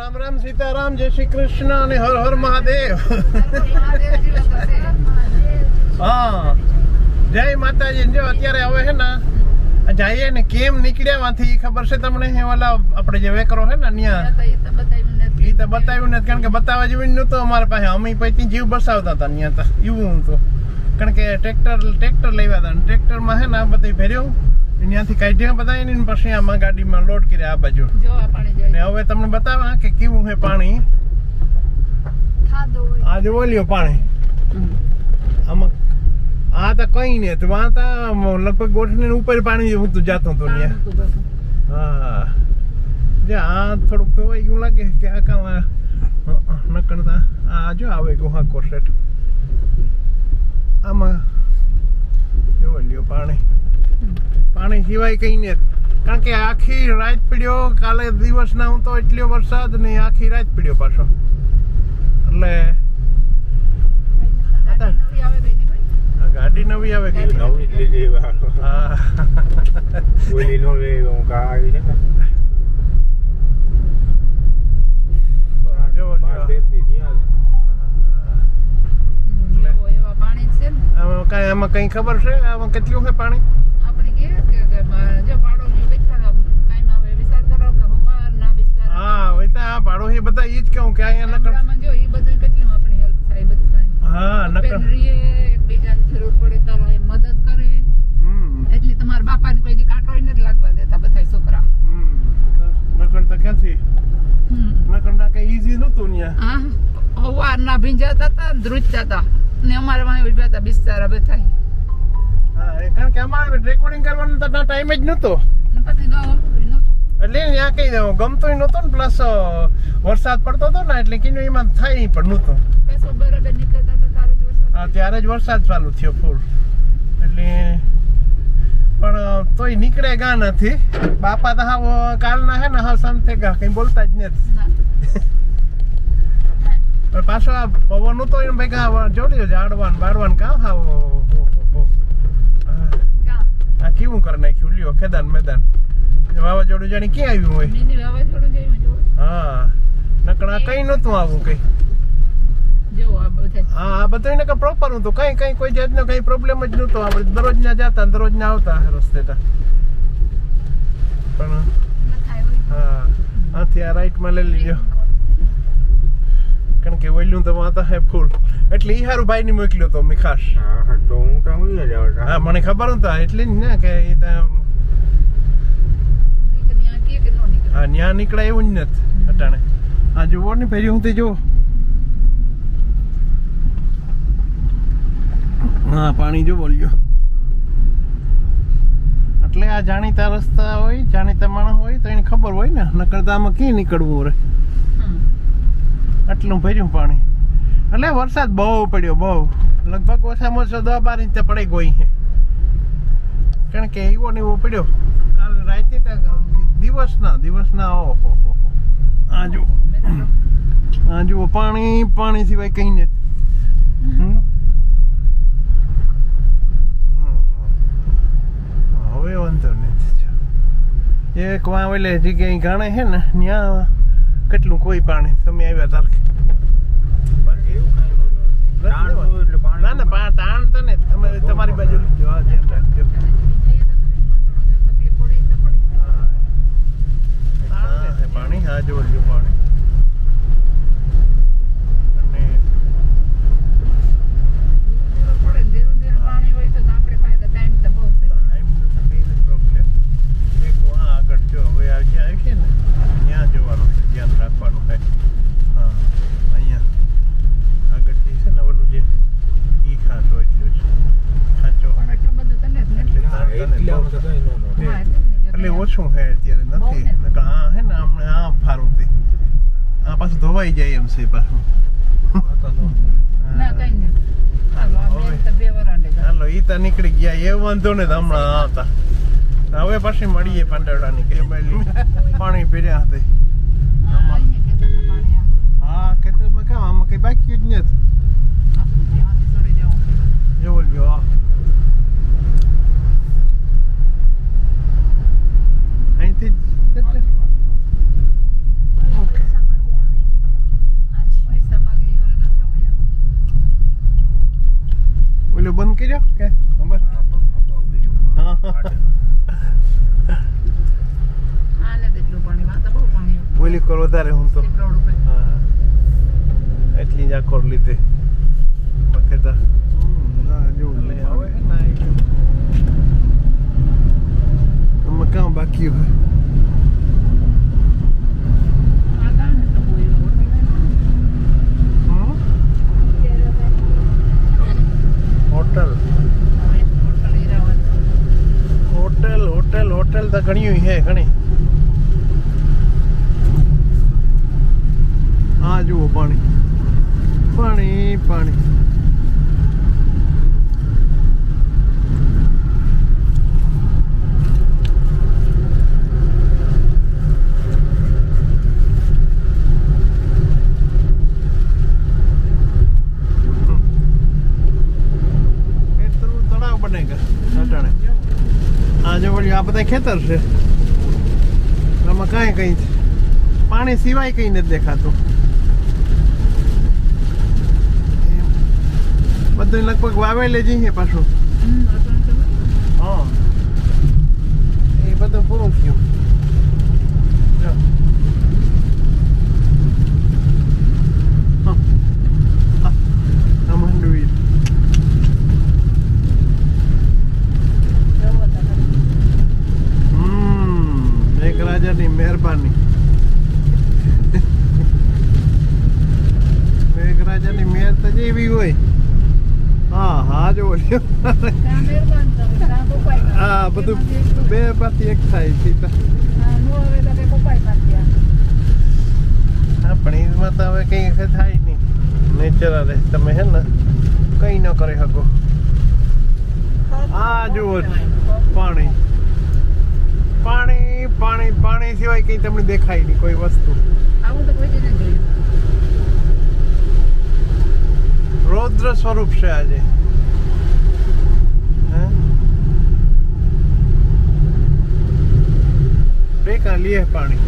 રામ રામ સીતારામ જય શ્રી કૃષ્ણ અને હર હર મહાદેવ. હા. જય માતાજી. જો અત્યારે હવે છે ને જઈએ ને કેમ નીકળ્યા માંથી ખબર છે તમને? હે ઓલા આપણે જે વેકરો છે ને ત્યાં એ તો બતાવ્યું નથી. કારણ કે બતાવવા જેવું નહોતું અમારે પાસે અમે પછી જીવ બસાવતા હતા ત્યાં તો. એવું તો કારણ કે ટ્રેક્ટર ટ્રેક્ટર લેવા હતા. ટ્રેક્ટરમાં છે ને આ બધી ભર્યો. ત્યાંથી કાઢ્યા બધા ને પછી આમાં ગાડીમાં લોડ કર્યા આ બાજુ. ને હવે તમને બતાવા કે કેવું છે પાણી? આ જો લ્યો પાણી. આમાં આ તો કઈ નહીં તો આ તો લગભગ ગોઠણી ઉપર પાણી ઊંચું જાતું હતું ત્યાં હા. જે આ થોડુંક તો એવું લાગે કે આ કામ નકળતા આ જો આવે ગુહા કોર્સેટ આમાં જો લ્યો પાણી. પાણી સિવાય કઈ નહીં. કારણ કે આખી રાત પડ્યો કાલે દિવસ ના હું તો એટલો વરસાદ ને આખી રાત પડ્યો પાછો. એટલે આ ગાડી નવી આવે કે નવી જ લીધી હા. ઓલી નો લે હું કા આવી છે ને. આમાં કઈ ખબર છે? આમાં કેટલું છે પાણી? હા હવે તો બધા એ જ કહું કે અહીંયા નકર હા નકર મદદ કરે. એટલે તમારા બાપાને કોઈ દી કાંટો નથી લાગવા દેતા બધા છોકરા. નકર તો ક્યાંથી? નકર ના કઈ ઈઝી નહોતું ત્યાં હવારના ભીંજાતા હતા ધ્રુજતા હતા. ને અમારા વાંહે ઊભા હતા બિસ્તારા બધા એ કારણ કે અમારે રેકોર્ડિંગ કરવાનો તો ટાઈમ જ નહોતો. એટલે ત્યાં કઈ દઉં ગમતું નહોતું ને પ્લસ વરસાદ પડતો હતો ને એટલે કીધું એમાં થાય પણ નહોતું. હા ત્યારે જ વરસાદ ચાલુ થયો ફૂલ એટલે પણ તોય નીકળે ગા નથી. બાપા તો હાવ કાલના હે ને હાવ શાંતે ગા કઈ બોલતા જ નથી. પાછો આ પવન હતો એને ભાઈ જોડ્યો ઝાડવાન બાળવાન કામ હાવ હો, હો, હો. આ- કેવું કરી નાખ્યું લ્યો ખેદાન મેદાન. વાવાઝોડું જાણે ક્યાં આવ્યું હોય? વાવાઝોડું હા. નકર કઈ નતું આવું કઈ. હા આ બધું એને પ્રોપર હતું કઈ કઈ કોઈ જાતનો કઈ પ્રોબ્લેમ જ નહોતો. આપણે દરરોજ ના જતા દરરોજ ના આવતા રસ્તે તો. પણ હા. આથી આ રાઈટમાં લઈ લીધો. કારણ કે વહેલું તો વાતા હે ફૂલ એટલે ઈ હારું ભાઈ ને મોકલ્યો તો મેં ખાસ. હા હા, તો હું તો હું જ આવતા. હા મને ખબર હતા એટલે જ ને કે એ તો નીકળ્યા કે કે નો નીકળે. હા ન્યા નીકળે એવું જ નથી અટાણે. આ જુઓ ને ફેરી હું તે જો હા પાણી જો બોલ્યો એટલે આ જાણીતા રસ્તા હોય જાણીતા માણસ હોય તો એને ખબર હોય ને નકર તો આમાં ક્યાં નીકળવું રે. આટલું ભર્યું પાણી. એટલે વરસાદ બહુ પડ્યો, બહુ. લગભગ ઓછામાં ઓછો દસ બાર ઇંચ પડી ગઈ છે. કારણ કે એવો ને એવો પડ્યો. કાલ રાતે દિવસના દિવસના, ઓહો. આ જુઓ આ જુઓ પાણી પાણી સિવાય કંઈ નથી. હવે વાંધો નથી એક વાવેલે જગ્યાએ ગાણે છે ને, ત્યાં કેટલું કોઈ પાણી. તમે આવ્યા તારખે બાકી એવું કાંઈ નહોતું. તાણ તો એટલે પાણી ના ના પા તાણ તો ને તમે તમારી બાજુ જોવા ધ્યાન રાખજો તકલીફ પડી તો પડી હા. તાણ ને છે પાણી હા જો લ્યો પાણી અને પડે ને ધીરું ધીરું પાણી હોય તો આપણે ફાયદા ટાઈમ તો બહુ છે ટાઈમનો તો કઈ નથી પ્રોબ્લેમ એક વાં આગળ જો હવે આ જ્યાં આવી છે ને ત્યાં જોવાનું છે ધ્યાન રાખવાનું છે હા અહીંયા આગળ જે છે ને ઓલું જે ઈ ખાંચો એટલું જ ખાંચો પણ એટલું બધું તો નથી ને એટલે હા, તાણ તને એટલે બહુ આમાં તો કાંઈ ન નહોતું. એટલે ને. ઓછું છે અત્યારે નથી. ને. નકર આ હે ને હમણે આ ફારું તે આ પાછું ધોવાઈ જાય એમ છે પાછું. ના. હાલો ઈ તો નીકળી ગયા. એ વાંધો ને હમણાં આવતા. હવે પછી મળીએ કે બેલી પાણી પીર્યા હતી હા, ખેતરમાં. હા કામ આમાં કઈ બાકી જ નથી. જોવો લ્યો આ. અહીંથી જ- ઓકે રહ્યો કે ખબર હા આને તો એટલું પાણી વાતા બહુ પાણી બોલી કર વધારે હું તો રોડ ઉપર હા એટલી જ આખોર લીધે બકેટા ના જો લઈ આવે ના આમાં કામ બાકી હોય આ કામ ને તો કોઈ હોટલ હમ? હોટલ હવે હોટલ હીરાવત હોટલ હોટલ તો ઘણી હે ઘણી. આ જુઓ પાણી. પાણી પાણી ખેતરનું તળાવ બને ગયા અટાણે આ જો વળી આ બધા ખેતર છે. આમાં કાંઈ કંઈ. પાણી સિવાય કંઈ નથી દેખાતું. બધું લગભગ વાવેલે જઈએ પાછું. હા. એ બધું પૂરું થયું જો. હા. આ- આ માંડવી જવો તો ખરી. હમ મેઘરાજાની મહેરબાની. મેઘરાજાની મહેર તો જેવી હોય. હા હા જો હા બધું બે પાથી એક થાય સીતા હા, પણ એમાં તો હવે કંઈ થાય નહીં. નેચર રહે તમે હે ને કંઈ ન કરી શકો આ જુઓ પાણી. પાણી પાણી સિવાય કઈ તમને દેખાય નહીં કોઈ વસ્તુ. આવું તો કોઈ નથી જોયું. રૌદ્ર સ્વરૂપ છે આજે? ટેકા લીએ પાણી.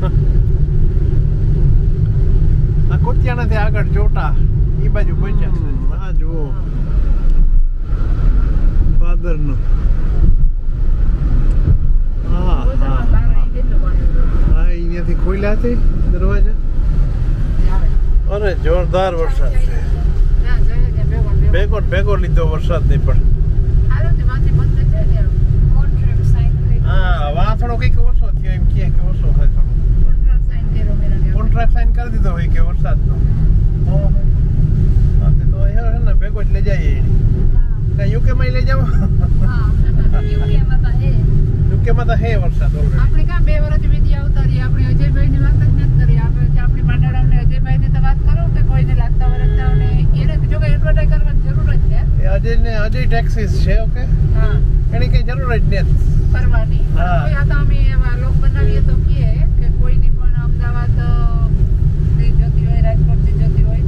આ કોતિયાણાથી આગળ ચોટા ઈ બાજુ પહોંચ્યા આ જુઓ. પાદરનો હા હા ઓછામાં બાર હા અહીં કેટલું પાણી હતું. હા અહીંયાથી દરવાજા. અરે જોરદાર વરસાદ છે. જઈએ ભેગો ભેગો. લીધો વરસાદ નહીં પણ. હાલો તે માંથી બંધ છે ને કોન્ટ્રાક્ટ સાઈન કરી હા વા કંઈક ઓછો થયો એમ કહે કે ઓછો થોડો. કોન્ટ્રાક્ટ સાઈન કર્યો મેરા ને કોન્ટ્રાક્ટ સાઈન કરી દીધો હોય કે વરસાદનો. તો એ છે ને ભેગો જ લઈ જાય કાંઈ યુકે માં લઈ જાવ યુકે માં તો હે. વરસાદ ઓલરેડી આપણે કામ બે વર્ષ વીતી આવતા રહી આપણે અજયભાઈ વાત જ નથી કરી. આપણે જે આપણી માંડળા ને તો વાત કરો કે કોઈને લાગતા વરસતા એને જો કે એડવર્ટાઈઝ કરવાની જરૂર જ છે. એ અજય ટેક્સીસ છે ઓકે? હા. એની કઈ જરૂર જ નથી. કરવાની હા. આ તો અમે એવા લોક બનાવીએ તો કે કોઈની પણ અમદાવાદથી જતી હોય રાજકોટથી જતી હોય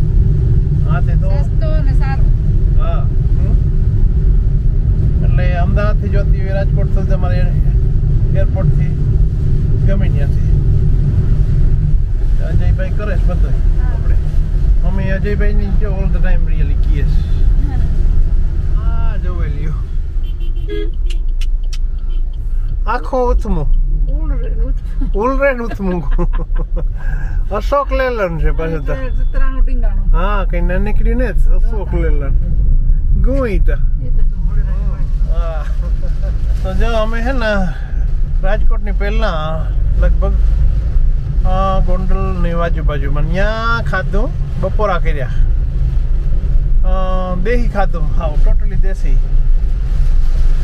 હા તે તો સસ્તો અને સારું. હા. એટલે અમદાવાદથી જોતી હોય રાજકોટ સુધી તમારે એરપોર્ટથી ગમે ત્યાંથી. અજયભાઈ કરે છે બધું આપણે. અમે અજયભાઈની જો ઓલ ધ ટાઈમ રિયલી કીએ છીએ. આ જોવે લ્યો આખો ઉથમો. ઉલ ઉલરેન ઉથમું. અશોક લેલન છે પાછું તો. હા કઈ ના નીકળ્યું ને અશોક લેલન. ગુઈતા. તો. જો અમે છે ને રાજકોટની પહેલા લગભગ અ, ગોંડલની આજુબાજુમાં. ત્યાં ખાધું બપોરા કર્યા. દેહી ખાધું હા ટોટલી દેશી.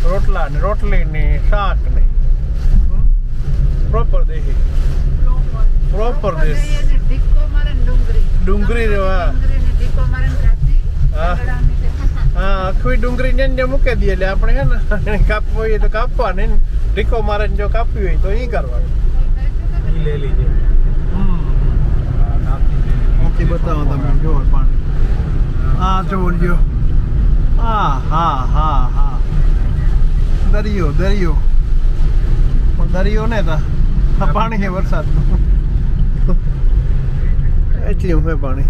રોટલા ને રોટલી ને શાક ને. પ્રોપર દેહી. પ્રોપર ને ડુંગળી. ડુંગળી રે વાહ. ડુંગળીને ઢીકો મારે ને ખાધી હા. આખી ડુંગળી ને જે મૂકી દઈએ. એટલે આપણે હે ને કાપવું હોય તો કાપવાની ને. ઢીકો મારે ને જો કાપવી હોય તો એ કરવાનું. આ નામની લઈ લીજે. ઓકે બતાવો તમે જો પાણી. હા જો લ્યો હા હા હા હા. દરિયો દરિયો. પણ દરિયો ને તા. પાણી છે વરસાદનું. એટલી હોય પાણી.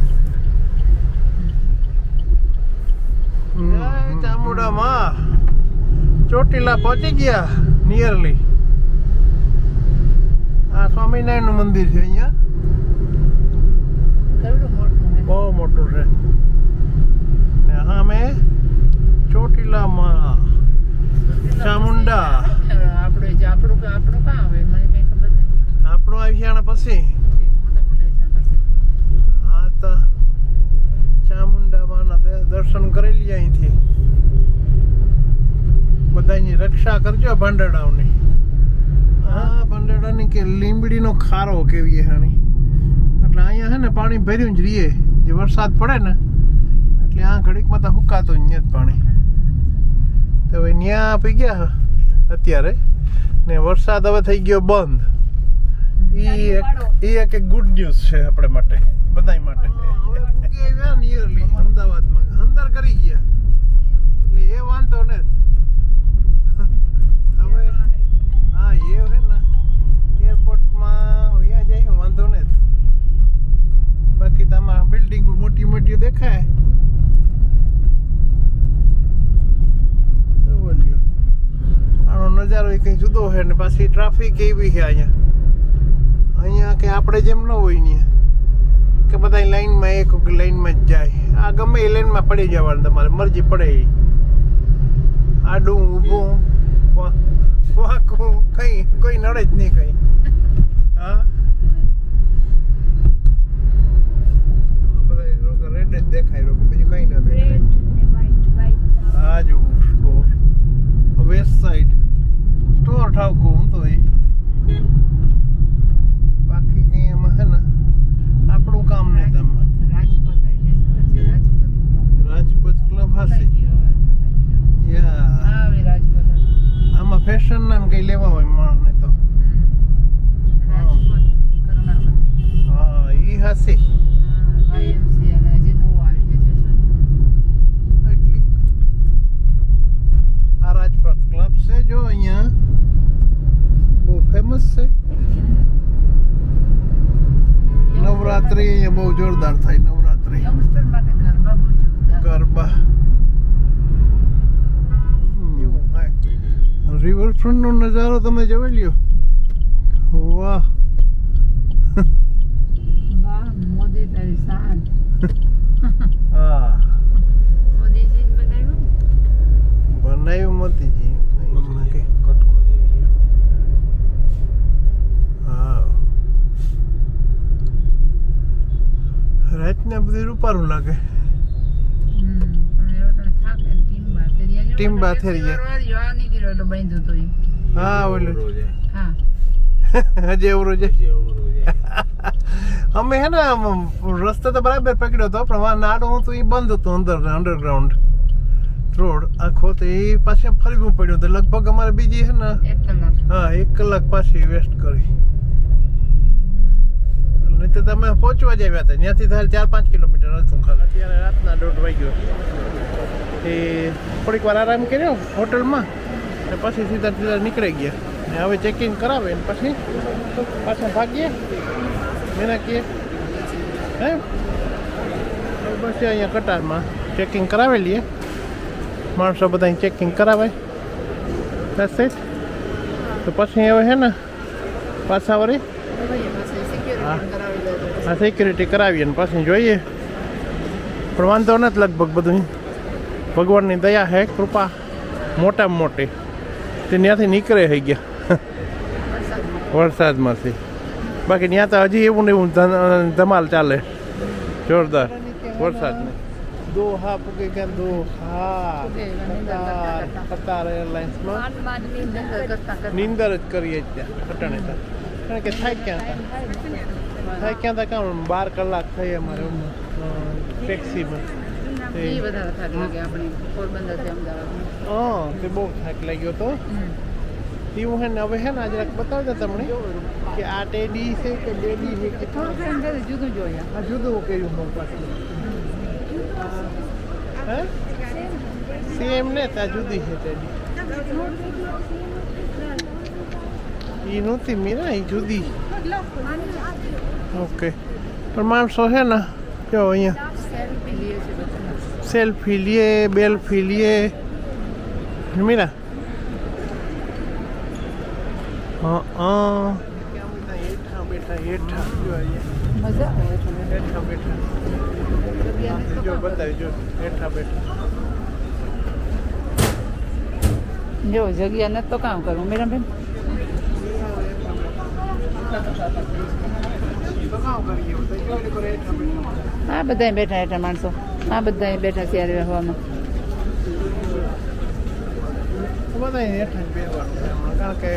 ચામુંડામાં ચોટીલા પહોંચી ગયા નિયરલી આ સ્વામિનારાયણ મંદિર છે અહીંયા. બહુ મોટું છે. ને સામે ચોટીલામાં. ચામુંડા. આપણે આપણું આપણું કાં આવે મને કઈ ખબર નથી. આપણું આવી જાઉં પછી. હા તો ચામુંડા માના દર્શન કરી લઈએ અહીંથી. બધાની રક્ષા કરજો ભાંડડાઓની. હા ભાંડડાની કે લીંબડીનો ખારો કેવી હાણી. એટલે અહીંયા છે ને પાણી ભર્યું જ રહીએ. જે વરસાદ પડે ને એટલે આ ઘડીકમાં તો હુકાતું જ પાણી. તો હવે ન્યા આપી ગયા અત્યારે. ને વરસાદ હવે થઈ ગયો બંધ. ઈ એક ઈ એક ગુડ ન્યૂઝ છે આપણે માટે નિયરલી અમદાવાદમાં અંદર કરી ગયા એટલે એ વાંધો ને હવે હા એ છે ને એરપોર્ટમાં અહીંયા જઈએ વાંધો ને બાકી તમારા બિલ્ડિંગ મોટી મોટી દેખાય તો બોલ્યો આનો નજારો એ કંઈ જુદો છે ને પાછી ટ્રાફિક એવી છે અહીંયા? અહીંયા કે આપણે જેમ ન હોય ને કે બધા લાઈનમાં એક લાઈનમાં જ જાય. આ ગમે એ લાઈનમાં પડી જવાનું તમારે મરજી પડે એ. આડું ઊભું વાંકું કઈ કોઈ નડે જ નહીં કઈ. હા? રેડ જ દેખાય લોકો બીજું કઈ ન દેખાય. જો સ્ટોર વેસ્ટ સાઈડ સ્ટોર ઠાવકું હું તો એ. બાકી કઈ એમાં હે ને આપણું કામ ને તેમાં રાજપથ ક્લબ. હશે. આમાં ફેશન ના ને કઈ લેવા હોય તો. હમ. રાજકોટ, કર્ણાવતી. હા ઈ હશે હા, YMCA અને હજી નવું આવી જશે. એટલી આ રાજપથ ક્લબ છે જો અહીંયા બહુ ફેમસ છે નવરાત્રી અહીંયા બહુ જોરદાર થાય નવરાત્રી યંગસ્ટર માટે ગરબા બહુ જોરદાર. ગરબા એવું થાય રિવરફ્રન્ટ નો નજારો તમે જોઈ લ્યો. વાહ. વાહ, મોદી તારી શાન. હા. મોદીજીને બનાવ્યું? બનાવ્યું રાતના બધું રૂપારું લાગે. હમ, પણ તો આ એટલે બાંધ્યું હતું ઈ. હા ઓલું. હા. હજી અવરો છે. અમે હે ને આમ રસ્તો તો બરાબર પકડ્યો હતો પણ વા હું હતું એ બંધ હતો અંદર અંડરગ્રાઉન્ડ રોડ આખો તો એ પાછે ફરવું પડ્યું તો લગભગ અમારે બીજી હે ને હા એક કલાક પાછી વેસ્ટ કરી. નહીં તો તમે પહોંચવા જ આવ્યા હતા. ત્યાંથી તારે ચાર પાંચ કિલોમીટર હતું ખાલી. અત્યારે રાતના દોઢ વાગ્યો. એ થોડીક વાર આરામ કર્યો હોટલમાં. ને પછી સીધા સીધા નીકળી ગયા. ને હવે ચેકિંગ કરાવે ને પછી પાછા ભાગીએ. મેના કીએ હે? હવે પછી અહીંયા કટારમાં ચેકિંગ કરાવી લઈએ. માણસો બધા ચેકિંગ કરાવે. બસ ઇટ તો પછી હવે હે ને પાછા વળી? હા. આ સિક્યુરિટી કરાવીએ ને પછી જોઈએ. પણ વાંધો નથી લગભગ બધું ભગવાનની દયા હે, કૃપા, મોટામાં મોટી. તે ત્યાંથી નીકળે થઈ ગયા. વરસાદમાંથી. બાકી ત્યાં તો હજી એવું ને એવું ધમાલ ચાલે. જોરદાર. વરસાદ દો હા પૂગે ગયા દો હા કતાર એરલાઇન્સમાં નીંદર જ કરીએ જ ત્યાં અટાણે ત્યાં. કારણ કે થાય ક્યાં હતા થાય ક્યાં હતા કામ? બાર કલાક થઈ અમારે ટેક્સીમાં તે વધારે થાક લાગે આપણે પોરબંદર અમદાવાદ. હા તે બહુ થાક લાગ્યો તો. એવું હે ને હવે હે ને આજે રાત બતાવતા તમને કે આ ટેડી છે કે બેડી છે કે થોડું ઘણું જુદું જોઈએ. આ જુદું કર્યું મારી પાસે હે? સેમ ને ત્યાં જુદી છે ટેડી. એ નહોતી મીરા એ જુદી. ઓકે પણ માણસો છે ને જો અહીંયા. લીએ બેલ્ફી મીરા હા હા. બેઠા જો મજા હેઠા બેઠા જો બતાવી જો બેઠા જગ્યા નથી તો કામ કરવું. મેડમ બેન હા બેઠા બધા બેઠા હેઠા માણસો. આ બધા બેઠા ત્યારે હવામાં બધા હેઠા જ બેસવાનું કારણ કે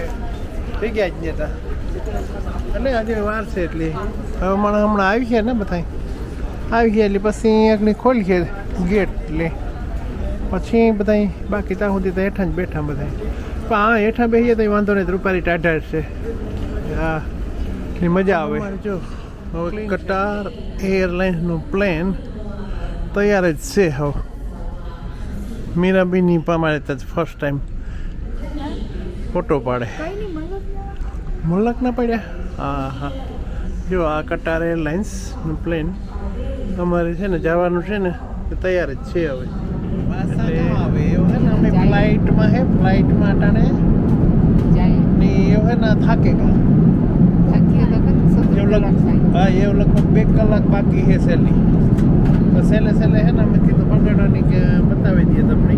જગ્યા જ નતા. એટલે હજી વાર છે એટલી. હવે હમણાં હમણાં આવી ગયા ને બધા આવી ગયા એટલે પછી એકની ખોલી ગેટ એટલે. પછી બધા બાકી ત્યાં સુધી તો હેઠા જ બેઠા બધા પણ હા હેઠા બેસીએ તો વાંધો નહીં રૂપારી ટાઢા છે. હા એટલી મજા આવે. જો હવે કટાર એરલાઇન્સનું પ્લેન તૈયાર જ છે હવે મીરાબીની પ્રમાણે તો ફર્સ્ટ ટાઈમ ફોટો પાડે. મુલક ના પડ્યા? હા હા જો આ કટાર એરલાઇન્સ પ્લેન અમારે છે ને જવાનું છે ને એ તૈયાર જ છે હવે. એટલે આવે એવું હે ને અમે ફ્લાઇટમાં હે ફ્લાઇટમાં અટાણે ને એવું હે ને થાકે કા એવું. હા એવું લગભગ બે કલાક બાકી છે સહેલી તો સેલે સહેલે હે ને અમે કીધું પકડવાની કે બતાવી દઈએ તમને.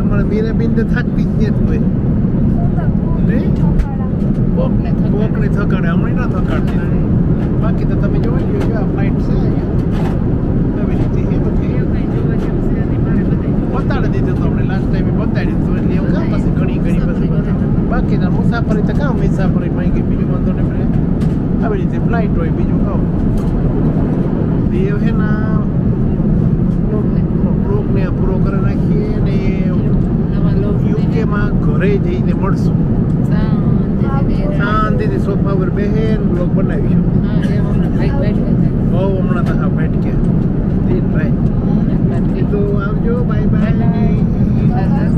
અમારે બીરે તો થાકતી જ કોકને થકાય. કોકની થકાડે હમણાં ના થકાડતી બાકી તો તમે જોઈ લ્યો કે આ ફ્લાઇટ છે આવી રીતે એ બધી. કંઈ નહીં. બતાડી દીધું તમને લાસ્ટ ટાઈમે બતાડી દીધું એટલે એવું કામ પછી ઘણી ઘણી પછી. બાકી ના મુસાફરી તો કામ મુસાફરી માંગી બીજું વાંધો નહીં પડે આવી રીતે ફ્લાઇટ હોય બીજું કામ દેવ છે ને પ્રોગને પૂરો કરી નાખીએ ને યુકેમાં ઘરે જઈને મળશું શાંતિથી સોફા પર બેસે બ્લોગ બનાવીશું બહુ હમણાં તથા બેઠ ગયા એ તો આવજો બાય બાય